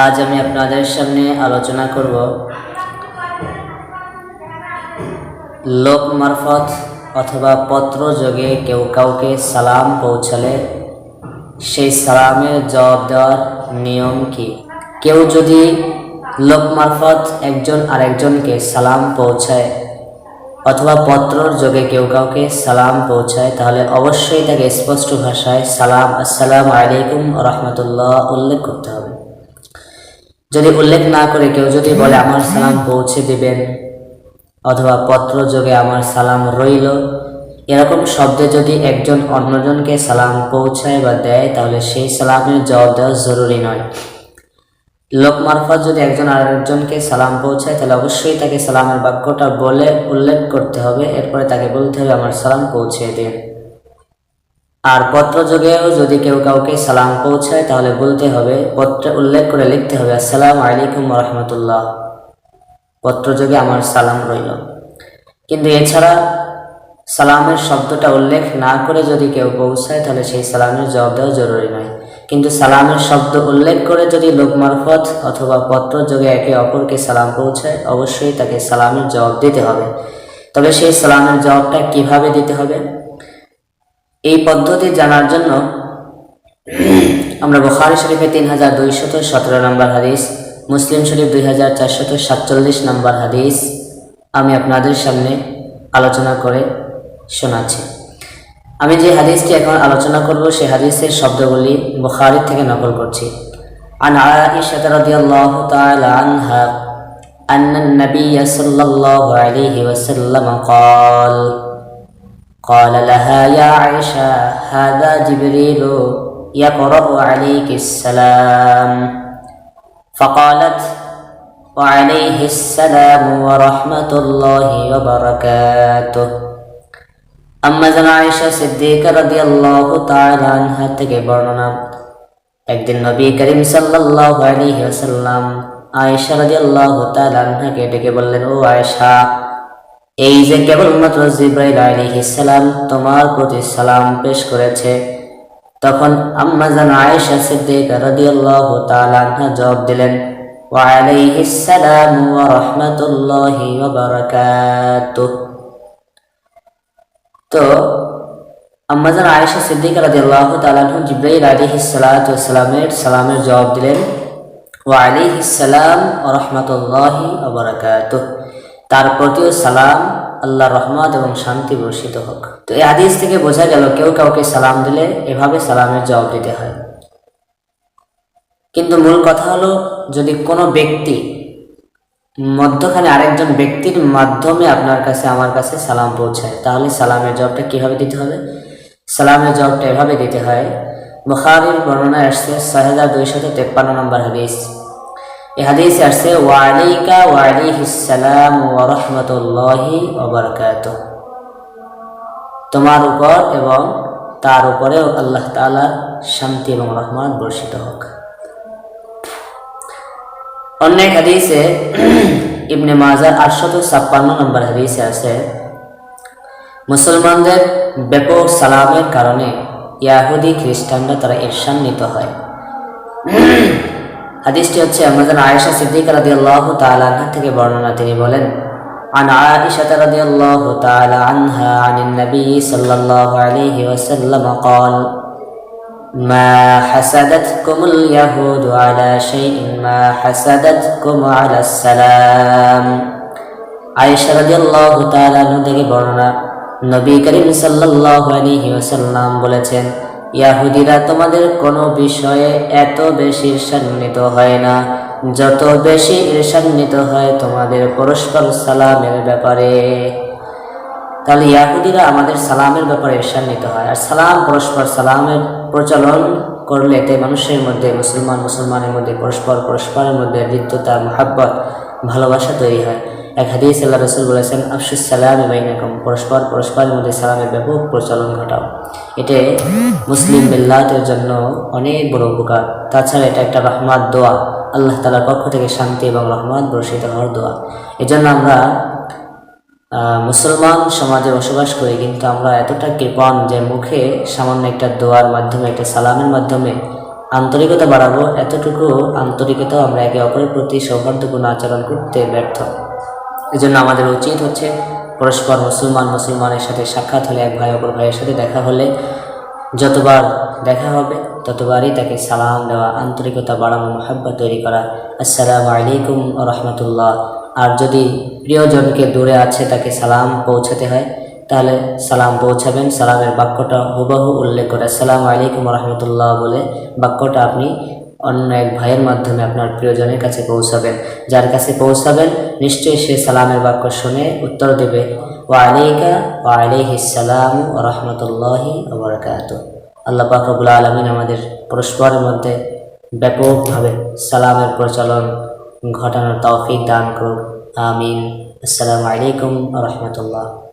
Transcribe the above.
আজ আমি আপনাদের সামনে আলোচনা করব লোক মারফত অথবা পত্র যোগে কেউ কাউকে সালাম পৌঁছালে সেই সালামের জবাব দেওয়ার নিয়ম কি? কেউ যদি লোক মারফত একজন আরেকজনকে সালাম পৌঁছায় অথবা পত্রর যোগে কেউ কাউকে সালাম পৌঁছায়, তাহলে অবশ্যই তাকে স্পষ্ট ভাষায় সালাম, আসসালাম আলাইকুম রহমতুল্লাহ উল্লেখ করতে হবে। যদি উল্লেখ না করে কেউ যদি বলে, আমার সালাম পৌঁছে দিবেন অথবা পত্র যোগে আমার সালাম রইল এরকম শব্দে যদি একজন অন্যজনকে সালাম পৌঁছায় বা দেয়, তাহলে সেই সালামের জবাব দেওয়া জরুরি নয়। লোক মারফত যদি একজন আরেকজনকে সালাম পৌঁছায়, তাহলে অবশ্যই তাকে সালামের বাক্যটা বলে উল্লেখ করতে হবে। এরপরে তাকে বলতে হবে, আমার সালাম পৌঁছে দিন। আর পত্র যোগেও যদি কেউ কাউকে সালাম পৌঁছায়, তাহলে বলতে হবে, পত্রে উল্লেখ করে লিখতে হবে, আসসালাম আলাইকুম রহমতুল্লাহ। পত্র যোগে আমার সালাম রইল। কিন্তু এছাড়া সালামের শব্দটা উল্লেখ না করে যদি কেউ পৌঁছায়, তাহলে সেই সালামের জবাব দেওয়া জরুরি নয়। কিন্তু সালামের শব্দ উল্লেখ করে যদি লোক মারফত অথবা পত্র যোগে একে অপরকে সালাম পৌঁছায়, অবশ্যই তাকে সালামের জবাব দিতে হবে। তবে সেই সালামের জবাবটা কীভাবে দিতে হবে? এই পদ্ধতি জানার জন্য আমরা বখারি শরীফে তিন হাজার দুইশত সতেরো নম্বর হাদিস মুসলিম শরীফ দুই হাজার চারশত সাতচল্লিশ নম্বর হাদিস আমি আপনাদের সামনে আলোচনা করে শোনাচ্ছি আমি যে হাদিসটি এখন আলোচনা করব সেই হাদিসের শব্দগুলি বুখারি থেকে নকল করছি عن عائشة رضي الله تعالى عنها أن النبي صلى الله عليه وسلم قال قال لها يا عائشة هذا جبريل يقرأ عليك السلام فقالت وعليه السلام ورحمة الله وبركاته আম্মা জান আয়েশা সিদ্দিকা রাদিয়াল্লাহু তাআলা আনহা থেকে বর্ণনা একদিন নবী করিম সাল্লাল্লাহু আলাইহি ওয়াসাল্লাম আয়েশা রাদিয়াল্লাহু তাআলা আনহাকে ডেকে বললেন ও আয়েশা এই যে কেবলমাত্র জিব্রাইল আলাইহিস সালাম তোমার প্রতি সালাম পেশ করেছে, তখন আম্মা জান আয়েশা সিদ্দিকা রাদিয়াল্লাহু তাআলা জবাব দিলেন, ওয়া আলাইহিস সালাম ওয়া রাহমাতুল্লাহি ওয়া বারাকাতুহু। তো আম্মাজান আয়েশা সিদ্দিক রাজি আল্লাহ তালাহ জিব্রাইল আলিহি সালামের সালামের জবাব দিলেন ও আলিহি সালাম ও রহমতুল্লাহি অবরাকাত তার প্রতিও সালাম আল্লাহ রহমত এবং শান্তি বর্ষিত হোক। তো এই হাদিস থেকে বোঝা গেল, কেউ কাউকে সালাম দিলে এভাবে সালামের জবাব দিতে হয়। কিন্তু মূল কথা হলো, যদি কোনো ব্যক্তি মধ্যখানে আরেকজন ব্যক্তির মাধ্যমে আপনার কাছে, আমার কাছে সালাম পৌঁছায়, তাহলে সালামের জবাবটা কীভাবে দিতে হবে? সালামের জবাবটা এভাবে দিতে হয়, বুখারির বর্ণনায় আসছে ছয় হাজার দুইশত তেপ্পান্ন নম্বর হাদিস। এই হাদিসে আসছে ওয়ালাইকা ওয়ালাইহিসালাম ওয়া রাহমাতুল্লাহি ওয়া তোমার উপর এবং তার উপরেও আল্লাহ তাআলার শান্তি এবং রহমত বর্ষিত হোক। অন্য এক হাদিসে ইবনে মাজার আটশত ছাপ্পান্ন নম্বর হাদিসে আছে, মুসলমানদের ব্যাপক সালামের কারণে ইয়াহুদি খ্রিস্টানরা তারা ঈর্ষান্বিত হয়। হাদিসটি হচ্ছে আমাদের আয়েশা সিদ্দিক রাদি আল্লাহ তালাহা থেকে বর্ণনা তিনি বলেন عن عائشة رضي الله تعالى عنها عن النبي صلى الله عليه وسلم قال ما حسدتكم اليهود على شيء ما حسدتكم على السلام আয়েশা রাদিয়াল্লাহু তাআলা থেকে বর্ণনা নবী করিম সাল্লাল্লাহু আলাইহি ওয়াসাল্লাম বলেছেন ইয়াহুদিরা তোমাদের কোনো বিষয়ে এত বেশি ঈর্ষান্বিত হয় না। যত বেশি ঈর্ষান্বিত হয় তোমাদের পরস্পর সালামের ব্যাপারে। তাহলে ইয়াহুদিরা আমাদের সালামের ব্যাপারে ঈর্ষান্বিত হয়। আর সালাম, পরস্পর সালামের প্রচলন করলে এতে মানুষের মধ্যে, মুসলমান, মুসলমানের মধ্যে, পরস্পর, পরস্পরের মধ্যে হৃদ্যতা মহাব্বত, ভালোবাসা তৈরি হয়। এক হাদিস আল্লাহ রসুল বলেছেন আফসুস সালাম বাইনাকুম পরস্পর পরস্পরের মধ্যে সালামের ব্যাপক প্রচলন ঘটাও। এতে মুসলিম মিল্লাতের জন্য অনেক বড় উপকার। তাছাড়া এটা একটা রহমাত দোয়া। আল্লাহ তালার পক্ষ থেকে শান্তি এবং রহমত বর্ষিত হওয়ার দোয়া। এজন্য আমরা মুসলমান সমাজে বসবাস করি, কিন্তু আমরা এতটা কৃপণ যে মুখে সামান্য একটা দোয়ার মাধ্যমে, একটা সালামের মাধ্যমে আন্তরিকতা বাড়াবো, এতটুকু আন্তরিকতা আমরা একে অপরের প্রতি সৌহার্দ্যপূর্ণ আচরণ করতে ব্যর্থ। এজন্য আমাদের উচিত হচ্ছে পরস্পর মুসলমান, মুসলমানের সাথে সাক্ষাৎ হলে, এক ভাই অপর ভাইয়ের সাথে দেখা হলে যতবার দেখা হবে, ততবারই তাকে সালাম দেওয়া, আন্তরিকতা বাড়ানো মহাব্বা তৈরি করা। আসসালামু আলাইকুম রহমতুল্লাহ। আর যদি প্রিয়জনকে দূরে আছে তাকে সালাম পৌঁছাতে হয়, তাহলে সালাম পৌঁছাবেন। সালামের বাক্যটা হুবহু উল্লেখ করে, আসসালামু আলাইকুম রহমতুল্লাহ বলে বাক্যটা আপনি অন্য এক ভাইয়ের মাধ্যমে আপনার প্রিয়জনের কাছে পৌঁছাবেন। যার কাছে পৌঁছাবেন, নিশ্চয়ই সে সালামের বাক্য শুনে উত্তর দেবে। ওয়া আলাইকা ওয়া আলাইহিস সালাম ওয়া রাহমাতুল্লাহি ওয়া বারাকাতুহু। আল্লাহ পাক আলমিন আমাদের পরস্পরের মধ্যে ব্যাপকভাবে সালামের প্রচলন ঘটানোর তৌফিক দান করুক। আমিন। আসসালামু আলাইকুম রাহমাতুল্লাহ।